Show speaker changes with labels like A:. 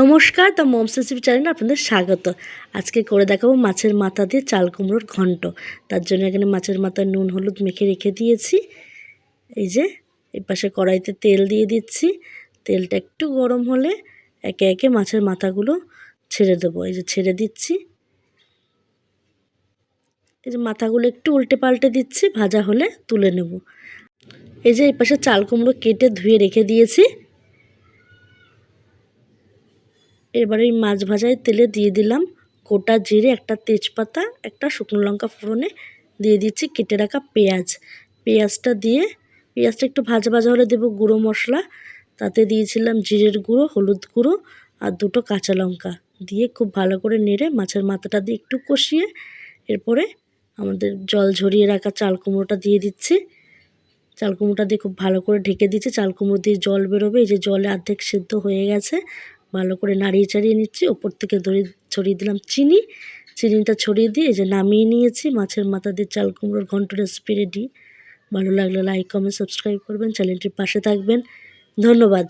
A: নমস্কার, the moms recipe চ্যানেলে আপনাদের স্বাগত। আজকে করে দেখাবো মাছের মাথা দিয়ে চাল কুমড়োর ঘন্ট। তার জন্য এখানে মাছের মাথায় নুন, হলুদ মেখে রেখে দিয়েছি। এই যে, এই পাশে কড়াইতে তেল দিয়ে দিচ্ছি। তেলটা একটু গরম হলে একে একে মাছের মাথাগুলো ছেড়ে দেবো। এই যে, ছেড়ে দিচ্ছি। এই যে, মাথাগুলো একটু উল্টে পাল্টে দিচ্ছি, ভাজা হলে তুলে নেব। এই যে, এই পাশে চাল কুমড়ো কেটে ধুয়ে রেখে দিয়েছি। এবার এই মাছ ভাজায় তেলে দিয়ে দিলাম গোটা জিরে, একটা তেজপাতা, একটা শুকনো লঙ্কা ফোড়নে দিয়ে দিচ্ছি, কেটে রাখা পেঁয়াজ। পেঁয়াজটা দিয়ে, পেঁয়াজটা একটু ভাজা ভাজা হলে দেবো গুঁড়ো মশলা, তাতে দিয়েছিলাম জিরের গুঁড়ো, হলুদ গুঁড়ো আর দুটো কাঁচা লঙ্কা দিয়ে খুব ভালো করে নেড়ে মাছের মাথাটা দিয়ে একটু কষিয়ে এরপরে আমাদের জল ঝরিয়ে রাখা চাল কুমড়োটা দিয়ে দিচ্ছি। চাল কুমড়োটা দিয়ে খুব ভালো করে ঢেকে দিচ্ছি, চাল কুমড়ো দিয়ে জল বেরোবে, এই যে জলে অর্ধেক সিদ্ধ হয়ে গেছে। ভালো করে নাড়িয়ে চাড়িয়ে নিচ্ছি। ওপর থেকে ধরে ছড়িয়ে দিলাম চিনি। চিনিটা ছড়িয়ে দিয়ে এই যে নামিয়ে নিয়েছি। মাছের মাথা দিয়ে চাল কুমড়োর ঘন্ট রেসিপি রেডি ভালো লাগলে লাইক কমেন্ট সাবস্ক্রাইব করবেন। চ্যানেলটির পাশে থাকবেন। ধন্যবাদ।